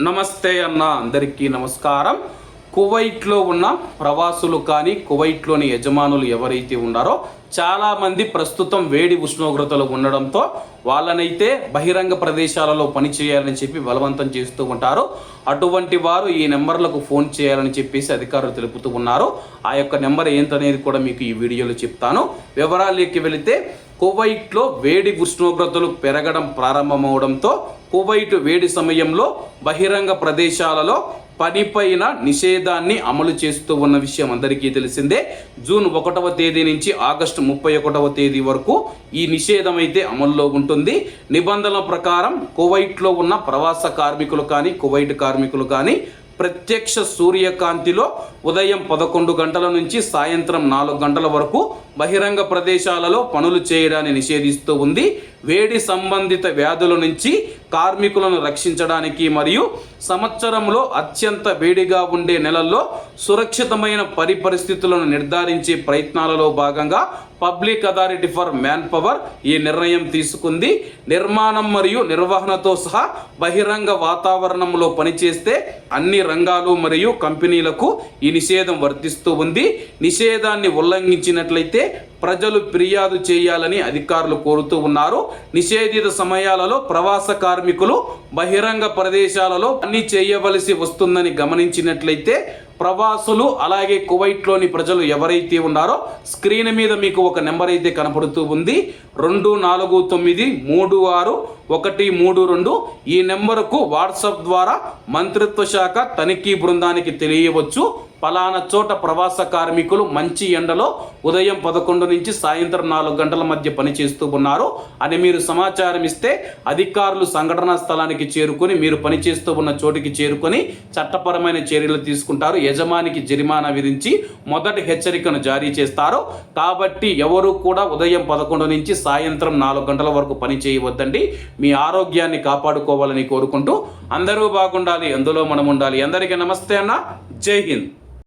నమస్తే అన్న అందరికీ నమస్కారం. కువైట్లో ఉన్న ప్రవాసులు కానీ కువైట్లోని యజమానులు ఎవరైతే ఉన్నారో చాలామంది ప్రస్తుతం వేడి ఉష్ణోగ్రతలు ఉండడంతో వాళ్ళనైతే బహిరంగ ప్రదేశాలలో పని చేయాలని చెప్పి బలవంతం చేస్తూ ఉంటారు. అటువంటి వారు ఈ నెంబర్లకు ఫోన్ చేయాలని చెప్పేసి అధికారులు తెలుపుతూ ఉన్నారు. ఆ యొక్క నెంబర్ ఏంటనేది కూడా మీకు ఈ వీడియోలో చెప్తాను. వివరాలకి వెళితే కువైట్లో వేడి ఉష్ణోగ్రతలు పెరగడం ప్రారంభమవడంతో కువైట్ వేడి సమయంలో బహిరంగ ప్రదేశాలలో పనిపైన నిషేధాన్ని అమలు చేస్తూ ఉన్న విషయం అందరికీ తెలిసిందే. జూన్ ఒకటవ తేదీ నుంచి ఆగస్టు ముప్పై ఒకటవ తేదీ వరకు ఈ నిషేధం అయితే అమల్లో ఉంటుంది. నిబంధనల ప్రకారం కువైట్లో ఉన్న ప్రవాస కార్మికులు కానీ కువైట్ కార్మికులు కానీ ప్రత్యక్ష సూర్యకాంతిలో ఉదయం పదకొండు గంటల నుంచి సాయంత్రం నాలుగు గంటల వరకు బహిరంగ ప్రదేశాలలో పనులు చేయడాన్ని నిషేధిస్తూ ఉంది. వేడి సంబంధిత వ్యాధుల నుంచి కార్మికులను రక్షించడానికి మరియు సంవత్సరంలో అత్యంత వేడిగా ఉండే నెలల్లో సురక్షితమైన పరి పరిస్థితులను నిర్ధారించే ప్రయత్నాలలో భాగంగా public authority for manpower ఈ నిర్ణయం తీసుకుంది. నిర్మాణం మరియు నిర్వహణతో సహా బహిరంగ వాతావరణంలో పనిచేస్తే అన్ని రంగాలు మరియు కంపెనీలకు ఈ నిషేధం వర్తిస్తూ ఉంది. నిషేధాన్ని ఉల్లంఘించినట్లయితే ప్రజలు ఫిర్యాదు చేయాలని అధికారులు కోరుతూ ఉన్నారు. నిషేధిత సమయాలలో ప్రవాస కార్మికులు బహిరంగ ప్రదేశాలలో పని చేయవలసి వస్తుందని గమనించినట్లయితే ప్రవాసులు అలాగే కువైట్లోని ప్రజలు ఎవరైతే ఉన్నారో స్క్రీన్ మీద మీకు ఒక నెంబర్ అయితే కనపడుతూ ఉంది. రెండు నాలుగు తొమ్మిది మూడు ఆరు ఒకటి మూడు రెండు. ఈ నెంబరుకు వాట్సాప్ ద్వారా మంత్రిత్వ శాఖ తనిఖీ బృందానికి తెలియవచ్చు. పలానా చోట ప్రవాస కార్మికులు మంచి ఎండలో ఉదయం పదకొండు నుంచి సాయంత్రం నాలుగు గంటల మధ్య పనిచేస్తూ ఉన్నారు. అని మీరు సమాచారం ఇస్తే అధికారులు సంఘటనా స్థలానికి చేరుకొని మీరు పనిచేస్తూ ఉన్న చోటికి చేరుకొని చట్టపరమైన చర్యలు తీసుకుంటారు. యజమానికి జరిమానా విధించి మొదటి హెచ్చరికను జారీ చేస్తారు. కాబట్టి ఎవరు కూడా ఉదయం పదకొండు నుంచి సాయంత్రం నాలుగు గంటల వరకు పని చేయవద్దండి. మీ ఆరోగ్యాన్ని కాపాడుకోవాలని కోరుకుంటూ అందరూ బాగుండాలి అందులో మనం ఉండాలి. అందరికీ నమస్తే అన్న. జై హింద్.